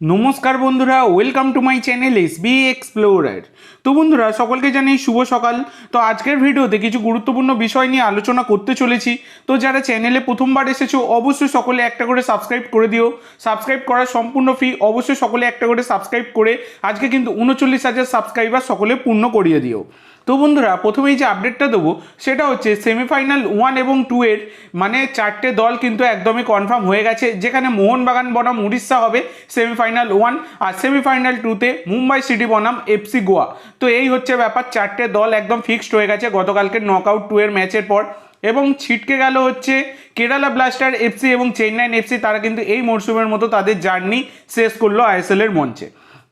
নমস্কার বন্ধুরা welcome to my channel S B explorer তো বন্ধুরা, সকলকে জানাই শুভ সকাল। তো আজকের ভিডিওতে কিছু গুরুত্বপূর্ণ বিষয় নিয়ে আলোচনা করতে চলেছি। তো যারা চ্যানেলে প্রথমবার এসেছ, অবশ্যই সকলে একটা করে সাবস্ক্রাইব করে দিও। সাবস্ক্রাইব করার সম্পূর্ণ ফি অবশ্যই সকলে একটা করে সাবস্ক্রাইব করে, আজকে কিন্তু উনচল্লিশ হাজার সাবস্ক্রাইবার সকলে পূর্ণ করিয়ে দিও। তো বন্ধুরা, প্রথমেই যে আপডেটটা দেবো, সেটা হচ্ছে সেমিফাইনাল ওয়ান এবং টু এর মানে চারটে দল কিন্তু একদমই কনফার্ম হয়ে গেছে, যেখানে মোহনবাগান বনাম উড়িষ্যা হবে সেমিফাইনাল ওয়ান আর সেমিফাইনাল টুতে মুম্বাই সিটি বনাম এফসি গোয়া। তো এই হচ্ছে ব্যাপার, চারটে দল একদম ফিক্সড হয়ে গেছে গতকালকে নকআউট টু এর ম্যাচের পর। এবং ছিটকে গেল হচ্ছে কেরালা ব্লাস্টার এফসি এবং চেন্নাইন এফসি তারা কিন্তু এই মরশুমের মতো তাদের জার্নি শেষ করল আইএসএল এর মঞ্চে।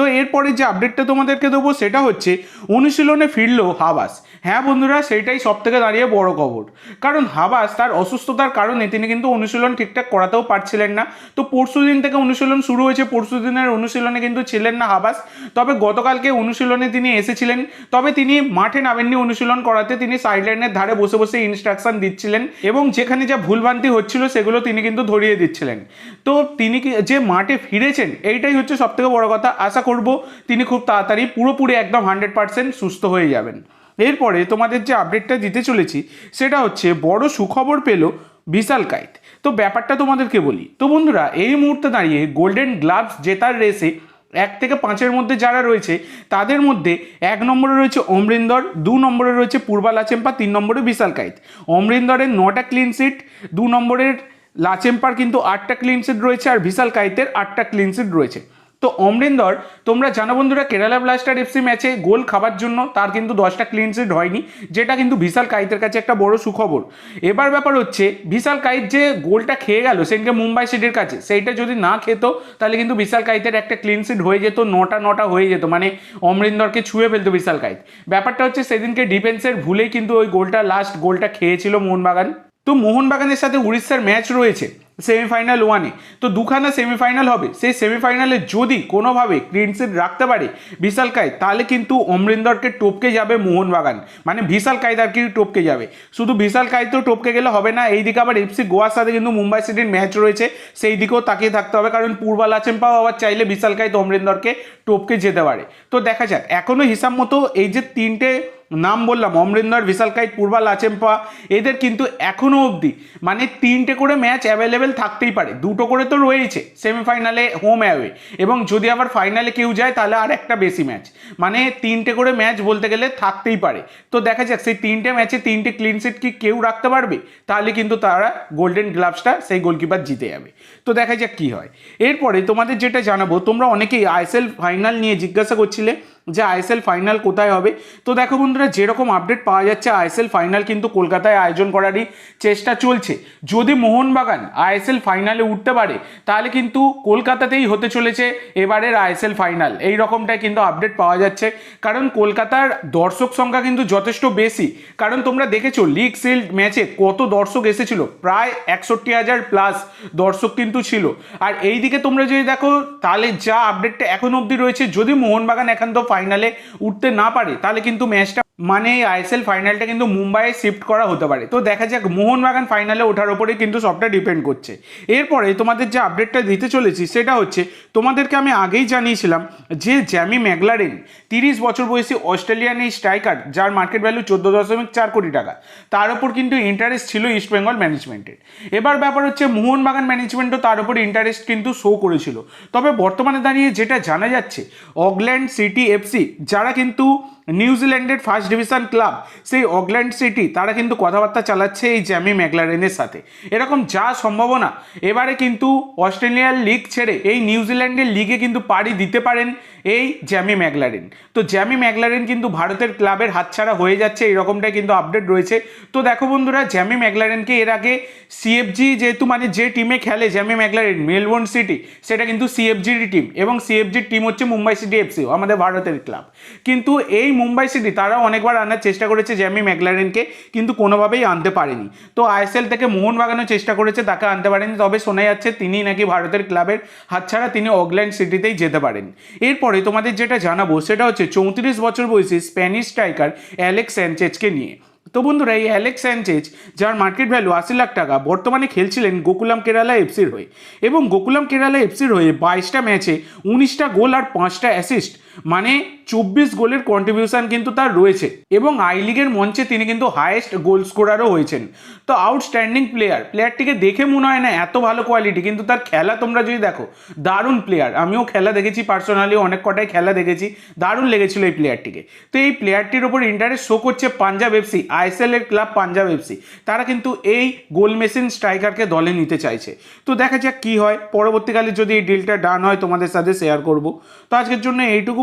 তো এরপরে যে আপডেটটা তোমাদেরকে দেবো সেটা হচ্ছে অনুশীলনে ফিরলো হাবাস। হ্যাঁ বন্ধুরা, সেইটাই সব থেকে দাঁড়িয়ে বড় খবর। কারণ হাবাস তার অসুস্থতার কারণে তিনি কিন্তু অনুশীলন ঠিকঠাক করাতেও পারছিলেন না। তো পরশু দিন থেকে অনুশীলন শুরু হয়েছে, পরশু দিনের অনুশীলনে কিন্তু ছিলেন না হাবাস। তবে গতকালকে অনুশীলনে তিনি এসেছিলেন। তবে তিনি মাঠে নামেননি অনুশীলন করাতে, তিনি সাইডলাইনের ধারে বসে বসে ইনস্ট্রাকশন দিচ্ছিলেন এবং যেখানে যা ভুলভ্রান্তি হচ্ছিল সেগুলো তিনি কিন্তু ধরিয়ে দিচ্ছিলেন। তো তিনি যে মাঠে ফিরেছেন, এইটাই হচ্ছে সব থেকে বড় কথা। আশা করব তিনি খুব তাড়াতাড়ি পুরোপুরি একদম হান্ড্রেড পার্সেন্ট সুস্থ হয়ে যাবেন। এরপরে তোমাদের যে আপডেটটা দিতে চলেছি, সেটা হচ্ছে বড় সুখবর পেল বিশাল কাইত তো ব্যাপারটা তোমাদেরকে বলি। তো বন্ধুরা, এই মুহূর্তে দাঁড়িয়ে গোল্ডেন গ্লাভস জেতার রেসে এক থেকে পাঁচের মধ্যে যারা রয়েছে, তাদের মধ্যে এক নম্বরে রয়েছে অমরিন্দর, দু নম্বরে রয়েছে পূর্বা লাচেম্পা তিন নম্বরে বিশাল কাইত অমরিন্দরের নটা ক্লিন সিট দু নম্বরের লাচেম্পার কিন্তু আটটা ক্লিন সিট রয়েছে, আর বিশাল কাইতের আটটা ক্লিন সিট রয়েছে। তো অমরিন্দর, তোমরা জানো বন্ধুরা কেরালা ব্লাস্টার এফসি ম্যাচে গোল খাবার জন্য তার কিন্তু দশটা ক্লিন সিট হয়নি, যেটা কিন্তু বিশাল কাইতের কাছে একটা বড় সুখবর। এবার ব্যাপার হচ্ছে, বিশাল কাইত যে গোলটা খেয়ে গেল সেদিনকে মুম্বাই সিটির কাছে, সেইটা যদি না খেত, তাহলে কিন্তু বিশাল কাইতের একটা ক্লিন সিট হয়ে যেত, নটা নটা হয়ে যেত মানে অমরিন্দরকে ছুঁয়ে ফেলতো বিশাল কাইত। ব্যাপারটা হচ্ছে, সেদিনকে ডিফেন্সের ভুলেই কিন্তু ওই গোলটা লাস্ট গোলটা খেয়েছিল মোহনবাগান। তো মোহনবাগানের সাথে উড়িষ্যার ম্যাচ রয়েছে সেমিফাইনাল ওয়ানে তো দুখানা সেমিফাইনাল হবে, সেই সেমিফাইনালে যদি কোনোভাবে ক্লিন সিট রাখতে পারে বিশাল কায় তাহলে কিন্তু অমরিন্দরকে টপকে যাবে মোহনবাগান। মানে বিশাল কায় আর কি টপকে যাবে। শুধু বিশাল কায় তো টপকে গেলে হবে না এই দিকে আবার এফসি গোয়ার সাথে কিন্তু মুম্বাই সিটির ম্যাচ রয়েছে, সেই দিকেও তাকিয়ে থাকতে হবে, কারণ পূর্বা লাচেম্পাও আবার চাইলে বিশাল কায় অমরিন্দরকে টপকে যেতে পারে। তো দেখা যাক এখনও হিসাব মতো এই যে তিনটে নাম বললাম, অমরিন্দর বিশালকাইট পূর্বা, লাচেম্পা, এদের কিন্তু এখনও অবধি। মানে তিনটে করে ম্যাচ অ্যাভেলেবেল থাকতেই পারে। দুটো করে তো রয়েছে সেমিফাইনালে হোম অ্যাওয়ে এবং যদি আবার ফাইনালে কেউ যায়, তাহলে আর একটা বেশি ম্যাচ। মানে তিনটে করে ম্যাচ বলতে গেলে থাকতেই পারে। তো দেখা যাক, সেই তিনটে ম্যাচে তিনটে ক্লিন সিট কি কেউ রাখতে পারবে? তাহলে কিন্তু তারা গোল্ডেন গ্লাভসটা সেই গোলকিপার জিতে যাবে। তো দেখা যাক কী হয়। এরপরে তোমাদের যেটা জানাব, তোমরা অনেকেই আইএসএল ফাইনাল নিয়ে জিজ্ঞাসা করছিলে যে আইএসএল ফাইনাল কোথায় হবে? তো দেখো বন্ধুরা, যেরকম আপডেট পাওয়া যাচ্ছে, আইএসএল ফাইনাল কিন্তু কলকাতায় আয়োজন করারই চেষ্টা চলছে। যদি মোহনবাগান আইএসএল ফাইনালে উঠতে পারে, তাহলে কিন্তু কলকাতাতেই হতে চলেছে এবারের আইএসএল ফাইনাল এই রকমটাই কিন্তু আপডেট পাওয়া যাচ্ছে। কারণ কলকাতার দর্শক সংখ্যা কিন্তু যথেষ্ট বেশি। কারণ তোমরা দেখেছ লিগ সিল্ড ম্যাচে কত দর্শক এসেছিল? প্রায় একষট্টি হাজার প্লাস দর্শক কিন্তু ছিল। আর এই দিকে তোমরা যদি দেখো, তাহলে যা আপডেটটা এখন অবধি রয়েছে, যদি মোহনবাগান একান্ত ফাইনালে উঠতে না পারে তাহলে কিন্তু ম্যাচটা মানে এই আইএসএল ফাইনালটা কিন্তু মুম্বাইয়ে শিফট করা হতে পারে। তো দেখা যাক, মোহনবাগান ফাইনালে ওঠার ওপরেই কিন্তু সবটা ডিপেন্ড করছে। এরপরে তোমাদের যে আপডেটটা দিতে চলেছি, সেটা হচ্ছে, তোমাদেরকে আমি আগেই জানিয়েছিলাম যে জ্যামি ম্যাগলারেন তিরিশ বছর বয়সী অস্ট্রেলিয়ান এই স্ট্রাইকার, যার মার্কেট ভ্যালু চোদ্দ দশমিক চার কোটি টাকা। তার উপর কিন্তু ইন্টারেস্ট ছিল ইস্ট বেঙ্গল ম্যানেজমেন্টের এবার ব্যাপার হচ্ছে, মোহনবাগান ম্যানেজমেন্টও তার উপর ইন্টারেস্ট কিন্তু শো করেছিল। তবে বর্তমানে দাঁড়িয়ে যেটা জানা যাচ্ছে অকল্যান্ড সিটি এফসি যারা কিন্তু নিউজিল্যান্ডের ফার্স্ট ডিভিশন ক্লাব সেই অকল্যান্ড সিটি তারা কিন্তু কথাবার্তা চালাচ্ছে এই জ্যামি ম্যাকলারেনের সাথে। এরকম যা সম্ভাবনা, এবারে কিন্তু অস্ট্রেলিয়ার লিগ ছেড়ে এই নিউজিল্যান্ডের লিগে কিন্তু পাড়ি দিতে পারেন এই জ্যামি ম্যাকলারেন তো জ্যামি ম্যাকলারেন কিন্তু ভারতের ক্লাবের হাতছাড়া হয়ে যাচ্ছে, এরকমটাই কিন্তু আপডেট রয়েছে। তো দেখো বন্ধুরা জ্যামি ম্যাকলারেনকে এর আগে সিএফজি যেহেতু মানে যে টিমে খেলে জ্যামি ম্যাকলারেন মেলবোর্ন সিটি সেটা কিন্তু সিএফজির টিম এবং সিএফজির টিম হচ্ছে মুম্বাই সিটি এফসিও আমাদের ভারতের ক্লাব কিন্তু এই মুম্বাই সিটি তারাও অনেকবার আনার চেষ্টা করেছে জ্যামি ম্যাকলারেনকে, কিন্তু কোনোভাবেই আনতে পারেনি। তো আইএসএল থেকে মোহনবাগানের চেষ্টা করেছে, তাকে আনতে পারেনি। তবে শোনা যাচ্ছে তিনি নাকি ভারতের ক্লাবের হাতছাড়া তিনি অকল্যান্ড সিটিতেই যেতে পারেন। এরপরে তোমাদের যেটা জানাব, সেটা হচ্ছে চৌত্রিশ বছর বয়সী স্প্যানিশ স্ট্রাইকার অ্যালেক্স স্যানচেজকে নিয়ে। তো বন্ধুরা, এই অ্যালেক্স স্যাঞ্চেজ যার মার্কেট ভ্যালু আশি লাখ টাকা, বর্তমানে খেলছিলেন গোকুলাম কেরালা এফসির হয়ে। এবং গোকুলাম কেরালা এফসির হয়ে বাইশটা ম্যাচে উনিশটা গোল আর পাঁচটা অ্যাসিস্ট মানে চব্বিশ গোলের কন্ট্রিবিউশন কিন্তু তার রয়েছে এবং আই লিগের মঞ্চে তিনি কিন্তু হায়েস্ট গোল স্কোরারও হয়েছেন। তো আউটস্ট্যান্ডিং প্লেয়ার প্লেয়ারটিকে দেখে মনে হয় না এত ভালো কোয়ালিটি কিন্তু তার খেলা তোমরা যদি দেখো, দারুণ প্লেয়ার আমিও খেলা দেখেছি পার্সোনালি অনেক কটাই খেলা দেখেছি, দারুণ লেগেছিল এই প্লেয়ারটিকে তো এই প্লেয়ারটির ওপর ইন্টারেস্ট শো করছে পাঞ্জাব এফসি আইএসএল এর ক্লাব পাঞ্জাব এফসি তারা কিন্তু এই গোল মেশিন স্ট্রাইকারকে দলে নিতে চাইছে। তো দেখা যাক কি হয়, পরবর্তীকালে যদি এই ডিলটা ডান হয়, তোমাদের সাথে শেয়ার করব। তো আজকের জন্য এইটুকু